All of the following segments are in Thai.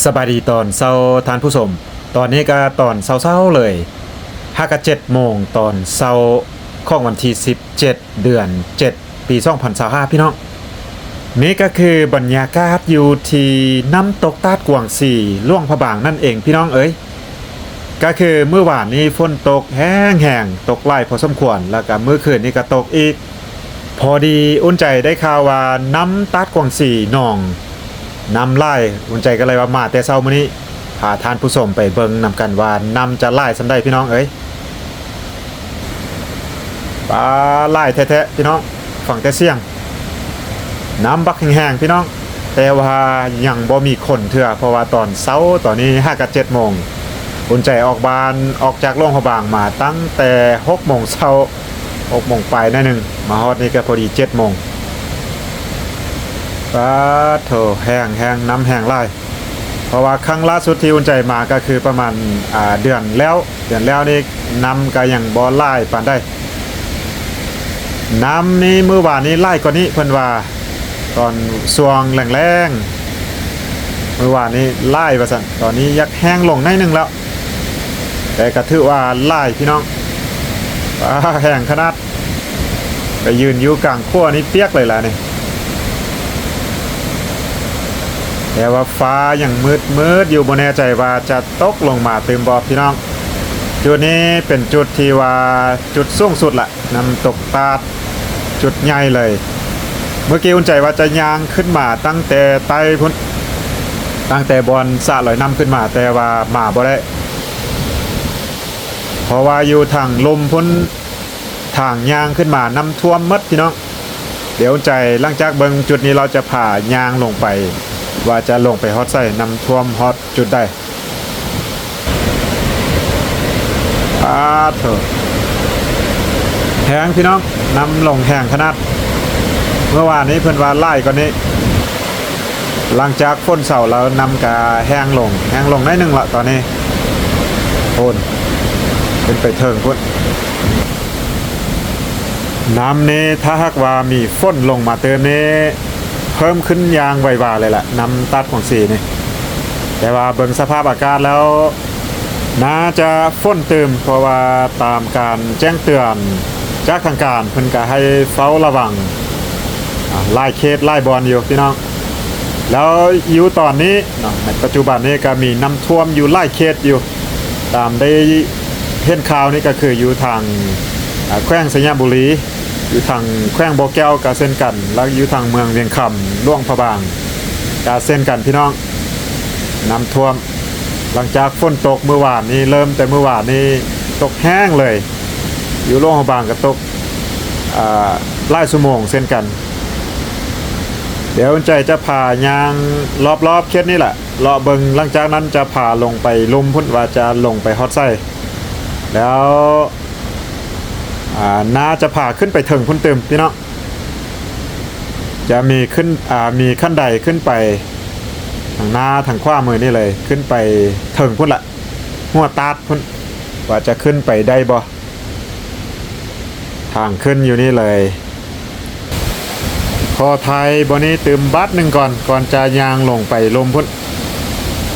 สบายดีตอนเช้าทานผู้ชมตอนนี้ก็ตอนเช้าๆเลยห้ากับเจ็ดโมงตอนเช้าของวันที่17 เดือน 7 ปี2025พี่น้องนี่ก็คือบรรยากาศอยู่ที่น้ำตกตาดกวางสี่ล่วงพระบางนั่นเองพี่น้องเอ้ยก็คือเมื่อวานนี้ฝนตกแห้งแห้งๆตกไล่พอสมควรแล้วก็เมื่อคืนนี้ก็ตกอีก พอดีอุ่นใจได้ข่าวว่าน้ำตาดกวางสี่หนอง นำไล่อุ่นใจก็เลยว่ามาแต่เช้ามื้อนี้พาทานผู้ชมไปเบิ่งนำกันว่านำจะไล่สำได้พี่น้องเอ้ยปลาไล่แท้ๆพี่น้องฝั่งแต่เสียง น้ำบักแห้งๆพี่น้อง แต่ว่ายังบ่มีคนเถื่อเพราะว่าตอนเช้าตอนนี้5กับ7โมงอุ่นใจออกบานออกจากโรงพยาบาลมาตั้งแต่6โมงเช้า6โมงไปหนั่นหนึ่งมาฮอดนี่ก็พอดี7โมง ปลาโถแห้งแห้งน้ำแห้งไล่เพราะว่าครั้งล่าสุดที่อุ่นใจมาก็คือประมาณอ่าเดือนแล้วเดือนแล้วนี่น้ำก็ยังบ่ไล่ปานได้ น้ำนี้เมื่อวานนี้ไล่กว่านี้เพิ่นว่าตอนสวงแรงๆเมื่อวานนี้ไล่ว่าซั่นตอนนี้ยักแห้งลงหน่อยหนึงแล้ว แต่ก็ถือว่าไล่พี่น้องแห้งขนาดไปยืนอยู่กลางขั้วนี่เปียกเลยล่ะนี่ แต่ว่าฟ้ายังมืดมืดอยู่บนแน่ใจว่าจะตกลงมาตืมบอพี่น้อง จุดนี้เป็นจุดที่ว่าจุดสูงสุดละน้ำตกตาดจุดใหญ่เลย เมื่อกี้อุ่นใจว่าจะยางขึ้นมาตั้งแต่ไต้พุ่นตั้งแต่บอลสะลอยน้ำขึ้นมาแต่ว่ามาบ่ได้เพราะว่าอยู่ทางลมพุ่นทางยางขึ้นมาน้ำท่วมหมดพี่น้อง เดี๋ยวใจหลังจากเบิงจุดนี้เราจะผ่ายางลงไป ว่าจะลงไปฮอตไส้นำท่วมฮอตจุดได้อาเถอะแห้งพี่น้องนำลงแห้งขนาด เมื่อวานนี้เพื่อนว่าไล่กว่านี้ หลังจากฝนเสาร์เรานำกาแห้งลง แห้งลงได้หนึ่งละตอนนี้โอนเป็นไปเทิงพุ่นน้ำเนถ้าหากว่ามีฝนลงมาเติมนี้ เพิ่มขึ้นยางไววาเลยแหละน้ำตัดของสีนี่แต่ว่าเบิ่งสภาพอากาศแล้ว น่าจะฝนเติมเพราะว่าตามการแจ้งเตือนจากทางการเพิ่นก็ให้เฝ้าระวังไล่เคสไล่บอลอยู่พี่น้อง แล้วอยู่ตอนนี้ในปัจจุบันนี้ก็มีน้ำท่วมอยู่ไล่เคสอยู่ ตามได้เห็นข่าวนี่ก็คืออยู่ทางแขวงสัญญาบุรี อยู่ทางแขวงบ่อแก้วกาเส้นกัน แล้วอยู่ทางเมืองเวียงคำล่วงพระบางกาเส้นกันพี่น้องน้ำท่วม หลังจากฝนตกเมื่อวานนี้เริ่มแต่เมื่อวานนี้ตกแห้งเลย อยู่ล่วงพระบางก็ตกอ่าไล่สมงเส้นกัน เดี๋ยวใจจะพายางรอบๆเคสนี่แหละรอเบิงหลังจากนั้นจะพาลงไปลุมพุ่นว่าจะลงไปฮอตไส้แล้ว อ่าน่าจะพาขึ้นไปถึงพุ่นเติมพี่เน้องจะมีขึ้นอ่ามีขั้นใดขึ้นไปทางหน้าทางขวามือนี่เลย ขึ้นไปถึงพุ่นละหัวตาดพุ่นว่าจะขึ้นไปได้บ่ทางขึ้นอยู่นี่เลยขอไทยบนนี้ตืมบัตหนึ่งก่อนก่อนจะยางลงไปลมพุ่น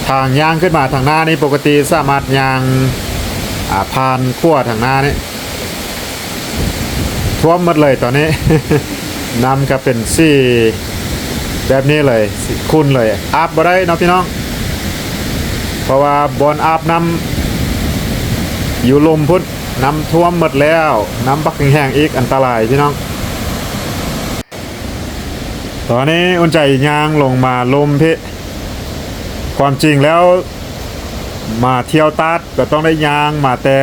ทางยางขึ้นมาทางหน้านี้ปกติสามารถยางผ่านขั้วทางหน้านี้ ท่วมหมดเลยตอนนี้ น้ำก็เป็นซี่แบบนี้เลยคุ้นเลยอาบบ่ได้นะพี่น้อง เพราะว่าบอนอาบน้ำอยู่ลมพุ่นน้ำท่วมหมดแล้ว น้ำบักแห้งอีกอันตรายพี่น้อง ตอนนี้อุ่นใจยางลงมาลมพี่ความจริงแล้วมาเที่ยวตัดก็ต้องได้ยางมาแต่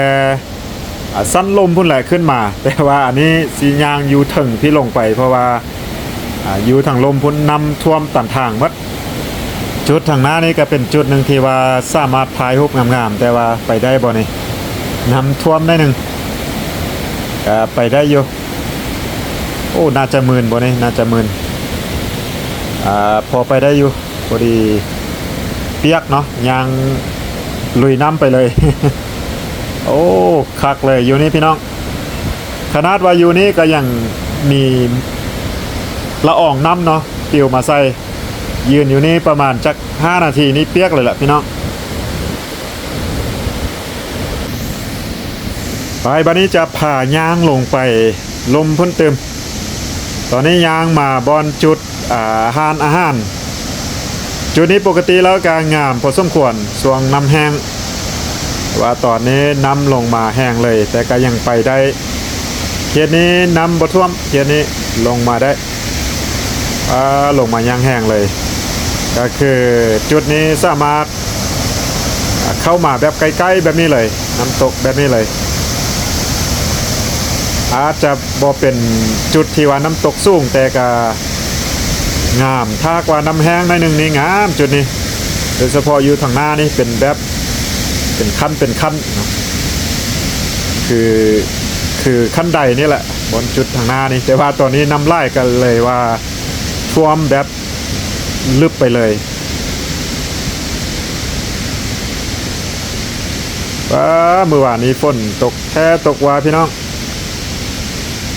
สั้นลมพุ่นแหละขึ้นมา แต่ว่าอันนี้สียางอยู่ถึงพี่ลงไป เพราะว่าอยู่ทางลมพุ่นนำท่วมตันทางมัดจุดทางหน้านี่ก็เป็นจุดหนึ่งที่ว่าสามารถถ่ายรูปงามๆแต่ว่าไปได้บ่นี่นำท่วมได้หนึ่งก็ไปได้อยู่โอ้น่าจะหมื่นบ่นี่น่าจะหมื่นอ่าพอไปได้อยู่พอดีเปียกเนาะยางลุยน้ำไปเลย โอ้คักเลยอยู่นี่พี่น้อง ขนาดว่าอยู่นี่ก็ยังมีละอองน้ำเนาะปิวมาใส่ยืนอยู่นี่ประมาณจัก5นาทีนี่เปียกเลยแหละพี่น้องไปบันนี้จะผ่ายางลงไปลมพ้นเติม ตอนนี้ยางมาบอนจุดอาหารอาหาร จุดนี้ปกติแล้วการงามพอสมควรสวงน้ำแห้ง ว่าตอนนี้น้ำลงมาแห้งเลย แต่ก็ยังไปได้เขตนี้น้ำบ่ท่วมเขตนี้ลงมาได้อ่าลงมายังแห้งเลย ก็คือจุดนี้สามารถเข้ามาแบบใกล้ๆแบบนี้เลย น้ำตกแบบนี้เลย อาจจะบ่เป็นจุดที่ว่าน้ำตกสูงแต่ก็งามถ้ากว่าน้ำแห้งหน่อยหนึ่งนี่งามจุดนี้โดยเฉพาะอยู่ทางหน้านี่เป็นแบบ เป็นขั้นเป็นขั้นนะคือคือขั้นใดนี่แหละ บนจุดทางหน้านี่แต่ว่าตอนนี้น้ำไล่กันเลยว่าท่วมแบบลึกไปเลยว้าเมื่อวานนี้ฝนตกแค่ตกว่าพี่น้อง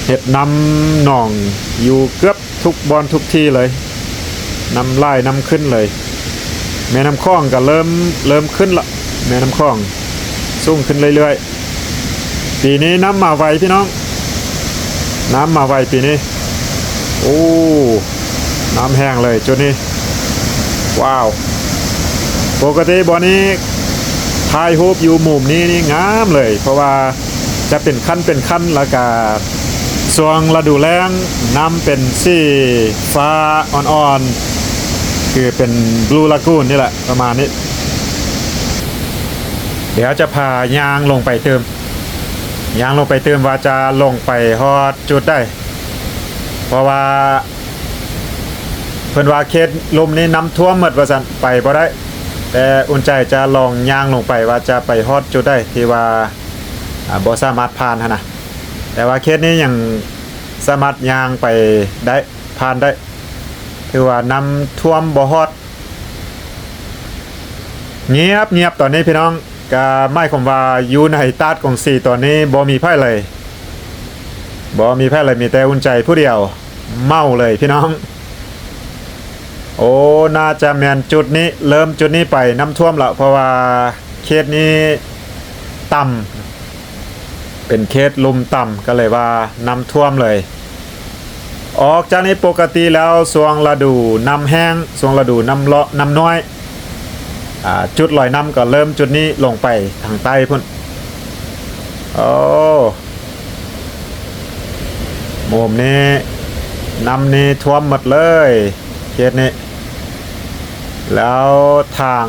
เห็ดนำหนองอยู่เกือบทุกบอนทุกที่เลยนำไล่นำขึ้นเลย แม่น้ำคลองก็เริ่มเริ่มขึ้นละ แม่น้ำคลองสูงขึ้นเรื่อยๆ ปีนี้น้ำมาไวพี่น้อง น้ำมาไวปีนี้ โอ้ น้ำแห้งเลยจุดนี้ ว้าว ปกติบ่อนนี้ถ่ายรูปอยู่มุมนี้นี่งามเลย เพราะว่าจะเป็นขั้นเป็นขั้นแล้วก็ส่วงฤดูแล้งน้ำเป็นสีฟ้าอ่อนๆ คือเป็นบลูลากูนนี่แหละประมาณนี้ เดี๋ยวจะพายางลงไปเติมยางลงไปเติมว่าจะลงไปฮอดจุดได้ เพราะว่าเพิ่นว่าเขตลมนี้น้ำท่วมหมดว่าซั่นไปบ่ได้ แต่อุ่นใจจะลองยางลงไปว่าจะไปฮอดจุดได้ที่ว่าบ่สามารถผ่านนะแต่ว่าเขตนี้ยังสามารถยางไปได้ผ่านได้คือว่าน้ำท่วมบ่ฮอดเงียบเงียบตอนนี้พี่น้อง ก็ไม่คมว่าอยู่ในตาดของสี่ตอนนี้บ่มีไพ่เลยบ่มีไพ่เลยมีแต่อุ่นใจผู้เดียว เมาเลยพี่น้อง โอ้น่าจะแมนจุดนี้เริ่มจุดนี้ไปน้ำท่วมล้วเพราะว่าเขตนี้ต่ำเป็นเขตลุมต่ำก็เลยว่าน้ำท่วมเลย ออกจากนี้ปกติแล้วช่วงฤดูน้ำแห้งช่วงฤดูน้ำเลาะน้ำน้อย จุดลอยน้ำก็เริ่มจุดนี้ลงไปทางใต้พุ่นโอ้มุมนี้น้ำนี้ท่วมหมดเลยเขตนี้ แล้วทาง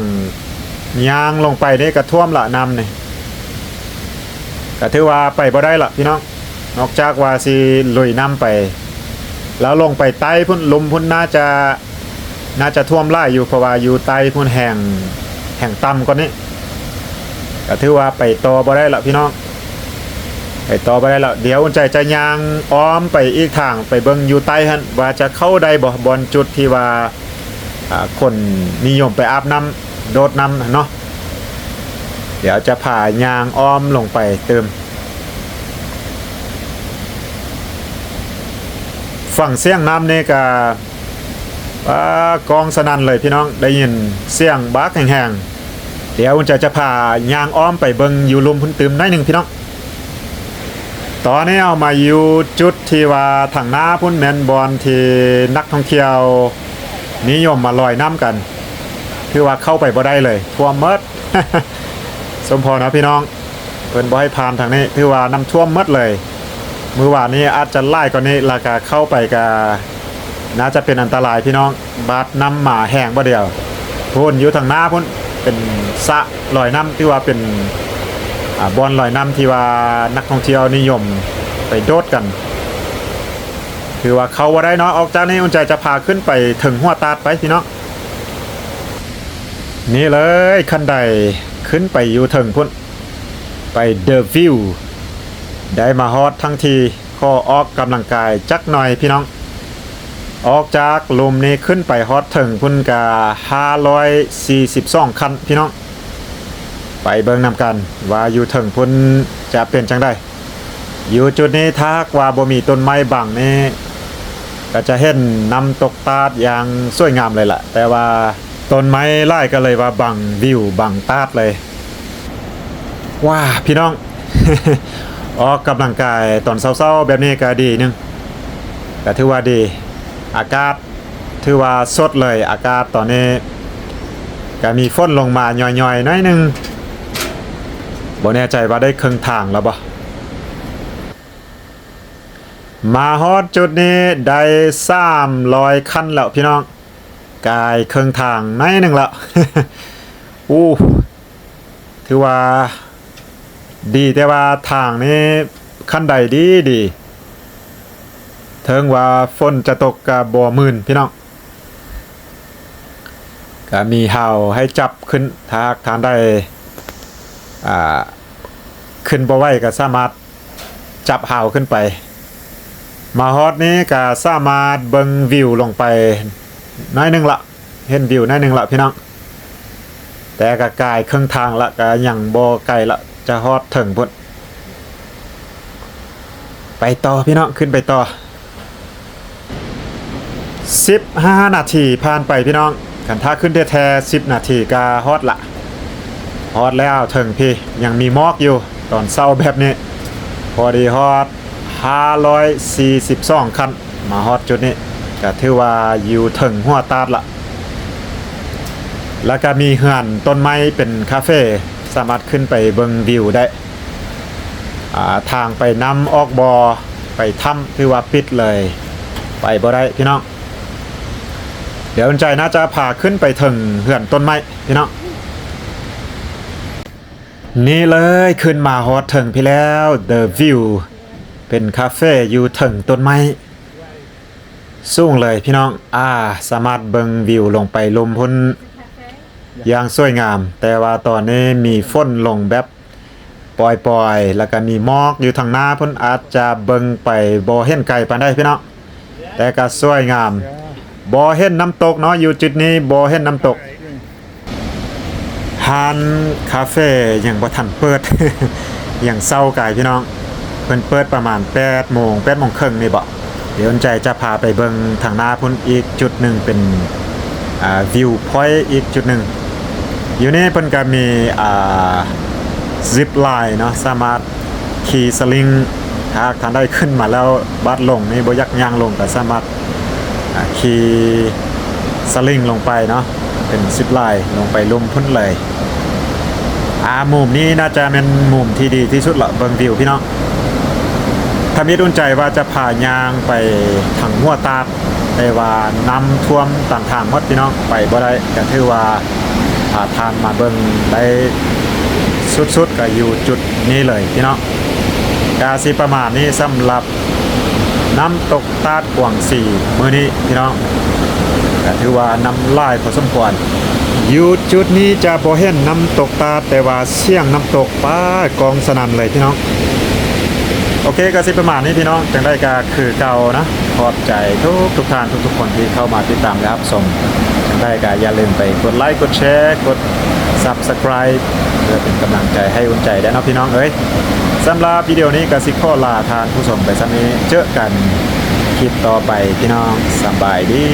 ยางลงไปนี่ก็ท่วมละน้ำนี่ก็ถือว่าไปบ่ได้ละพี่น้อง นอกจากว่าสิลุยน้ำไป แล้วลงไปใต้พุ่นลุมพุ่นน่าจะ น่าจะท่วมไล่อยู่เพราะว่าอยู่ใต้พุ่นแห่งแห่งต่ำกว่านี้ก็ถือว่าไปต่อบ่ได้ละพี่น้อง ไปต่อบ่ได้ละเดี๋ยวใจจะยางอ้อมไปอีกทางไปเบิ่งอยู่ใต้หั่นว่าจะเข้าได้บ่บอนจุดที่ว่าคนนิยมไปอาบน้ำโดดน้ำเนาะเดี๋ยวจะผ่ายางอ้อมลงไปเติมฝั่งเสียงน้ำเนี่ก็ ว่ากองสนั่นเลยพี่น้องได้ยินเสียงบักแห้งๆเดี๋ยวจะจะผ่ายางอ้อมไปเบิงอยู่ลุมพุ่นตืมได้หนึ่งพี่น้องตอนนี้เอามาอยู่จุดที่ว่าทางหน้าพุ่นแมนบอลที่นักท่องเที่ยวนิยมมาลอยน้ำกัน คือว่าเข้าไปบ่ได้เลยท่วมหมดสมพรนะพี่น้องเพิ่นบ่ให้ผ่านทางนี้คือว่าน้ำท่วมหมดเลย มือวานนี้อาจจะไล่กว่านี้ราคาเข้าไปก็ น่าจะเป็นอันตรายพี่น้องบาดน้ำหมาแห้งบ่เดียวพุ่นอยู่ทางหน้าพุ่นเป็นสะลอยน้ำที่ว่าเป็นอบอนลอยน้ำที่ว่านักท่องเที่ยวนิยมไปโดดกัน คือว่าเขาว่าได้เนาะออกจากนี้อุ่นใจจะพาขึ้นไปถึงหัวตาดไปพี่น้องนี่เลยคันใดขึ้นไปอยู่ถึงพุ่นไปเดอะวิวได้มาฮอตทั้งทีข้อออกกำลังกายจักหน่อยพี่น้อง ออกจากลมนี้ขึ้นไปฮอตถึงพุ่นกา542 คันพี่น้อง ไปเบิ่งนำกัน ว่าอยู่ถึงพุ่นจะเป็นจังได้ อยู่จุดนี้ถ้ากว่าบ่มีต้นไม้บังนี่ก็จะเห็นน้ำตกตาดอย่างสวยงามเลยล่ะ แต่ว่าต้นไม้ไล่ก็เลยว่าบังวิวบังตาดเลย ว้าพี่น้อง ออกกำลังกายตอนเช้าๆแบบนี้ก็ดีหนึงก็ถือว่าดี อากาศถือว่าสดเลยอากาศตอนนี้ก็มีฝนลงมาย่อยๆหน้อยหนึงบ่แน่ใจว่าได้ครึ่งทางแล้วบ่มาฮอดจุดนี้ได้300คันแล้วพี่น้องกายเครึ่องทางหน้อยหนึ่งแล้วอู้ถือว่า ดีแต่ว่าทางนี้ขั้นใดดีดี เทิงว่าฝนจะตกกับบ่มื่นพี่น้องก็มีเห่าให้จับขึ้นทากทานได้อ่าขึ้นบ่ไหวก็สามารถจับเห่าขึ้นไป มาฮอดนี้ก็สามารถเบิ่งวิวลงไปน้อยหนึงละเห็นวิวน้อยหนึงละพี่น้องแต่ก็กายเครึ่องทางละก็ยังบ่ไกลละจะฮอดถึงพุ่นไปต่อพี่น้องขึ้นไปต่อ 15 นาทีผ่านไปพี่น้องคันถ้าขึ้นแท้ๆ10 นาทีก็ฮอดละฮอดแล้วถึงพี่ยังมีมอกอยู่ตอนเช้าแบบนี้ พอดีฮอด 542 คัน มาฮอดจุดนี้ก็ถือว่าอยู่ถึงหัวตาดละแล้วก็มีเฮือนต้นไม้เป็นคาเฟ่สามารถขึ้นไปเบิงวิวได้าทางไปน้ำออกบอไปถ้ำถือว่าปิดเลย ไปบ่ได้พี่น้อง เดี๋ยวใจน่าจะพาขึ้นไปถึงเฮือนต้นไม้พี่น้องนี่เลยขึ้นมาฮอดถึงพี่แล้ว The View เป็นคาเฟ่อยู่ถึงต้นไม้สูงเลยพี่น้องอ่าสามารถเบิงวิวลงไปลมพ้นอย่างสวยงาม แต่ว่าตอนนี้มีฝนลงแบบปล่อยๆ แล้วก็มีหมอกอยู่ทางหน้าเพ้นอาจจะเบิงไปบ่เห็นไกลปานใดพี่น้องแต่ก็สวยงาม บ่เห็นน้ำตกเนาะอยู่จุดนี้บ่เห็นน้ำตกฮานคาเฟ่ยังบ่ทันเปิดอยังเศร้ากายพี่น้องเพิ่นเปิดประมาณ8โมง8โมงครึ่งนี่บ่เดี๋ยวใจจะพาไปเบิ่งทางหน้าพุ่นอีกจุดหนึ่งเป็นอ่าวิวพอยต์อีกจุดหนึ่งอยู่นี่เพิ่นก็มีอ่าซิปไลน์เนาะสามารถขี่สลิงหากท่านได้ขึ้นมาแล้วบัดลงนี่บ่ยักย่างลงก็สามารถ ขี่สลิงลงไปเนาะเป็นซิปไลน์ลงไปลุ่มพุ่นเลยอ่ามุมนี้น่าจะเป็นมุมที่ดีที่สุดละเบิงวิวพี่น้องถ้ามีดุนใจว่าจะพายางไปทางหัวตาดแต่ว่าน้ำท่วมต่างทางหมดพี่น้องไปบ่ได้ก็ถือว่าพาทานมาเบิงได้สุดๆก็อยู่จุดนี้เลยพี่น้องกาสิประมาณนี้สำหรับ น้ำตกตาดกวางสีมื้อนี้พี่น้องก็ถือว่าน้ำลายพอสมควรอยู่จุดนี้จะบ่เห็นน้ำตกตาดแต่ว่าเสี่ยงน้ำตกป้ากองสนั่นเลยพี่น้อง โอเคก็สิประมาณนี้พี่น้องจังได้ก็คือเก่านะขอบใจทุกทุกท่านทุกทุกคนที่เข้ามาติดตามและรับชมจังได้ก็อย่าลืมไปกดไลค์กดแชร์กด Subscribe เพื่อเป็นกำลังใจให้อุ่นใจได้นะพี่น้องเอ้ย สำหรับวิดีโอนี้กสิขอลาทานผู้ชมไปซะนี้เจอกันคลิปต่อไปพี่น้องสบายดี